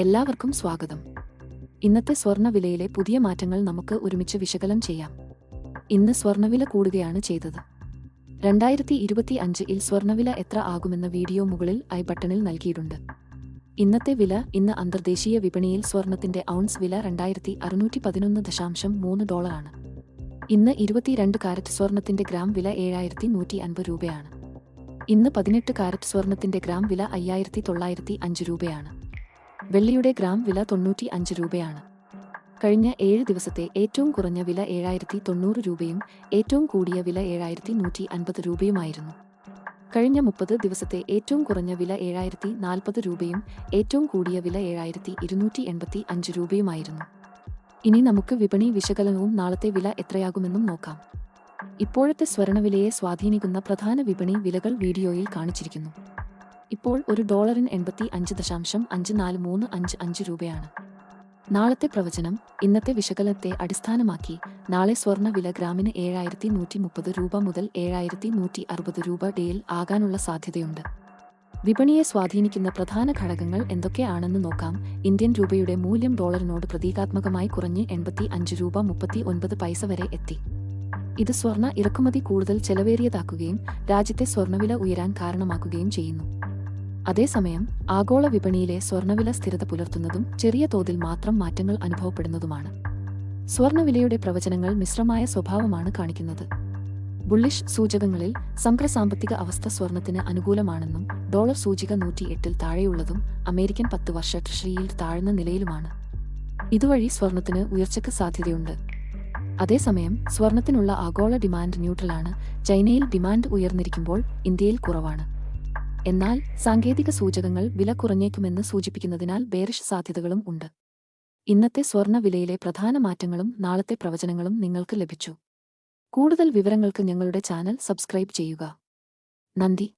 എല്ലാവർക്കും സ്വാഗതം. ഇന്നത്തെ സ്വർണവിലയിലെ പുതിയ മാറ്റങ്ങൾ നമുക്ക് ഒരുമിച്ച് വിശകലനം ചെയ്യാം. ഇന്ന് സ്വർണവില കൂടുകയാണ് ചെയ്തത്. രണ്ടായിരത്തി ഇരുപത്തി അഞ്ചിൽ സ്വർണവില എത്ര ആകുമെന്ന വീഡിയോ മുകളിൽ ഐ ബട്ടണിൽ നൽകിയിട്ടുണ്ട്. ഇന്നത്തെ വില ഇന്ന് അന്തർദേശീയ വിപണിയിൽ സ്വർണത്തിന്റെ ഔൺസ് വില രണ്ടായിരത്തി അറുന്നൂറ്റി പതിനൊന്ന് ദശാംശം മൂന്ന് ഡോളറാണ്. ഇന്ന് ഇരുപത്തിരണ്ട് കാരറ്റ് സ്വർണത്തിന്റെ ഗ്രാം വില ഏഴായിരത്തി നൂറ്റി അൻപത് രൂപയാണ്. ഇന്ന് പതിനെട്ട് കാരറ്റ് സ്വർണത്തിന്റെ ഗ്രാം വില അയ്യായിരത്തി തൊള്ളായിരത്തി അഞ്ച് രൂപയാണ്. വെള്ളിയുടെ ഗ്രാം വില തൊണ്ണൂറ്റി അഞ്ച് രൂപയാണ്. കഴിഞ്ഞ ഏഴ് ദിവസത്തെ ഏറ്റവും കുറഞ്ഞ വില ഏഴായിരത്തി തൊണ്ണൂറ് രൂപയും ഏറ്റവും കൂടിയ വില ഏഴായിരത്തി നൂറ്റി അൻപത് രൂപയുമായിരുന്നു. കഴിഞ്ഞ മുപ്പത് ദിവസത്തെ ഏറ്റവും കുറഞ്ഞ വില ഏഴായിരത്തി നാൽപ്പത് രൂപയും ഏറ്റവും കൂടിയ വില ഏഴായിരത്തി ഇരുന്നൂറ്റി എൺപത്തി അഞ്ച് രൂപയുമായിരുന്നു. ഇനി നമുക്ക് വിപണി വിശകലനവും നാളത്തെ വില എത്രയാകുമെന്നും നോക്കാം. ഇപ്പോഴത്തെ സ്വർണവിലയെ സ്വാധീനിക്കുന്ന പ്രധാന വിപണി വിലകൾ വീഡിയോയിൽ കാണിച്ചിരിക്കുന്നു. ഇപ്പോൾ ഒരു ഡോളറിന് എൺപത്തി അഞ്ച് ദശാംശം അഞ്ച് നാല് മൂന്ന് അഞ്ച് അഞ്ച് രൂപയാണ്. നാളത്തെ പ്രവചനം ഇന്നത്തെ വിശകലനത്തെ അടിസ്ഥാനമാക്കി നാളെ സ്വർണ വില ഗ്രാമിന് ഏഴായിരത്തി നൂറ്റി മുപ്പത് രൂപ മുതൽ ഏഴായിരത്തി നൂറ്റി അറുപത് രൂപ ഡേയിൽ ആകാനുള്ള സാധ്യതയുണ്ട്. വിപണിയെ സ്വാധീനിക്കുന്ന പ്രധാന ഘടകങ്ങൾ എന്തൊക്കെയാണെന്ന് നോക്കാം. ഇന്ത്യൻ രൂപയുടെ മൂല്യം ഡോളറിനോട് പ്രതീകാത്മകമായി കുറഞ്ഞ് എൺപത്തി അഞ്ച് രൂപ മുപ്പത്തി ഒൻപത് പൈസ വരെ എത്തി. ഇത് സ്വർണ ഇറക്കുമതി കൂടുതൽ ചെലവേറിയതാക്കുകയും രാജ്യത്തെ സ്വർണവില ഉയരാൻ കാരണമാക്കുകയും ചെയ്യുന്നു. അതേസമയം ആഗോള വിപണിയിലെ സ്വർണവില സ്ഥിരത പുലർത്തുന്നതും ചെറിയ തോതിൽ മാത്രം മാറ്റങ്ങൾ അനുഭവപ്പെടുന്നതുമാണ്. സ്വർണവിലയുടെ പ്രവചനങ്ങൾ മിശ്രമായ സ്വഭാവമാണ് കാണിക്കുന്നത്. ബുള്ളിഷ് സൂചകങ്ങളിൽ സമഗ്ര സാമ്പത്തിക അവസ്ഥ സ്വർണത്തിന് അനുകൂലമാണെന്നും ഡോളർ സൂചിക നൂറ്റി എട്ടിൽ താഴെയുള്ളതും അമേരിക്കൻ പത്ത് വർഷ ട്രഷറിയിൽ താഴ്ന്ന നിലയിലുമാണ്. ഇതുവഴി സ്വർണത്തിന് ഉയർച്ചയ്ക്ക് സാധ്യതയുണ്ട്. അതേസമയം സ്വർണത്തിനുള്ള ആഗോള ഡിമാൻഡ് ന്യൂട്രലാണ് ചൈനയിൽ ഡിമാൻഡ് ഉയർന്നിരിക്കുമ്പോൾ ഇന്ത്യയിൽ കുറവാണ്. എന്നാൽ സാങ്കേതിക സൂചകങ്ങൾ വില കുറഞ്ഞേക്കുമെന്ന് സൂചിപ്പിക്കുന്നതിനാൽ ബേറിഷ് സാധ്യതകളും ഉണ്ട്. ഇന്നത്തെ സ്വർണ വിലയിലെ പ്രധാന മാറ്റങ്ങളും നാളത്തെ പ്രവചനങ്ങളും നിങ്ങൾക്ക് ലഭിച്ചു. കൂടുതൽ വിവരങ്ങൾക്ക് ഞങ്ങളുടെ ചാനൽ സബ്സ്ക്രൈബ് ചെയ്യുക. നന്ദി.